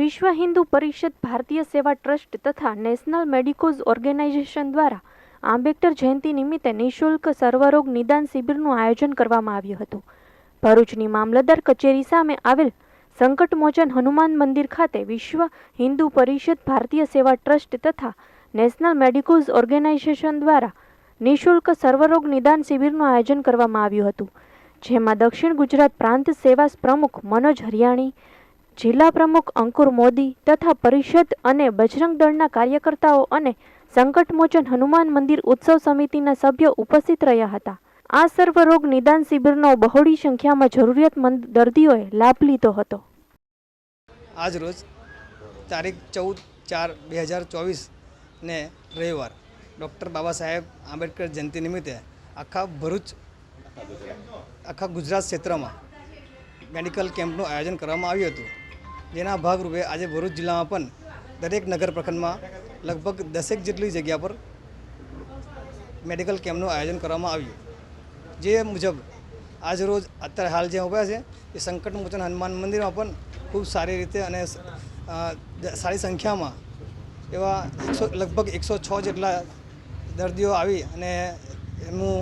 વિશ્વ હિન્દુ પરિષદ ભારતીય સેવા ટ્રસ્ટ તથા નેશનલ મેડિકોઝ ઓર્ગેનાઇઝેશન દ્વારા આંબેડકર જયંતિ નિમિત્તે નિઃશુલ્ક સર્વરોગ નિદાન શિબિરનું આયોજન કરવામાં આવ્યું હતું. ભરૂચની મામલતદાર કચેરી સામે આવેલ સંકટમોચન હનુમાન મંદિર ખાતે વિશ્વ હિન્દુ પરિષદ ભારતીય સેવા ટ્રસ્ટ તથા નેશનલ મેડિકોઝ ઓર્ગેનાઇઝેશન દ્વારા નિઃશુલ્ક સર્વરોગ નિદાન શિબિરનું આયોજન કરવામાં આવ્યું હતું. જેમાં દક્ષિણ ગુજરાત પ્રાંત સેવા પ્રમુખ મનોજ હરિયાણી જિલ્લા પ્રમુખ અંકુર મોદી તથા પરિષદ અને બજરંગ દળના કાર્યકર્તાઓ અને સંકટમોચન હનુમાન મંદિર ઉત્સવ સમિતિના સભ્યો ઉપસ્થિત રહ્યા હતા. આ સર્વરોગ નિદાન શિબિરનો બહોળી સંખ્યામાં જરૂરિયાતમંદ દર્દીઓએ લાભ લીધો હતો. આજ રોજ તારીખ ચૌદ ચાર બે હજાર ચોવીસને રવિવાર ડૉક્ટર બાબા સાહેબ આંબેડકર જયંતિ નિમિત્તે આખા ભરૂચ, આખા ગુજરાત ક્ષેત્રમાં મેડિકલ કેમ્પનું આયોજન કરવામાં આવ્યું હતું. જેના ભાગરૂપે આજે ભરૂચ જિલ્લામાં પણ દરેક નગર પ્રખંડમાં લગભગ દસેક જેટલી જગ્યા પર મેડિકલ કેમ્પનું આયોજન કરવામાં આવ્યું. જે મુજબ આજ રોજ અત્યારે હાલ જે ઊભા છે, એ સંકટમોચન હનુમાન મંદિરમાં પણ ખૂબ સારી રીતે અને સારી સંખ્યામાં એવા એકસો, લગભગ એકસો છ જેટલા દર્દીઓ આવી અને એમનું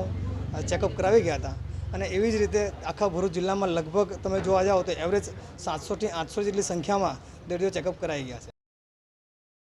ચેકઅપ કરાવી ગયા હતા. અને એવી જ રીતે આખા ભરૂચ જિલ્લામાં લગભગ તમે જોવા જાઓ તો એવરેજ સાતસોથી આઠસો જેટલી સંખ્યામાં દર્દીઓ ચેકઅપ કરાઈ ગયા છે.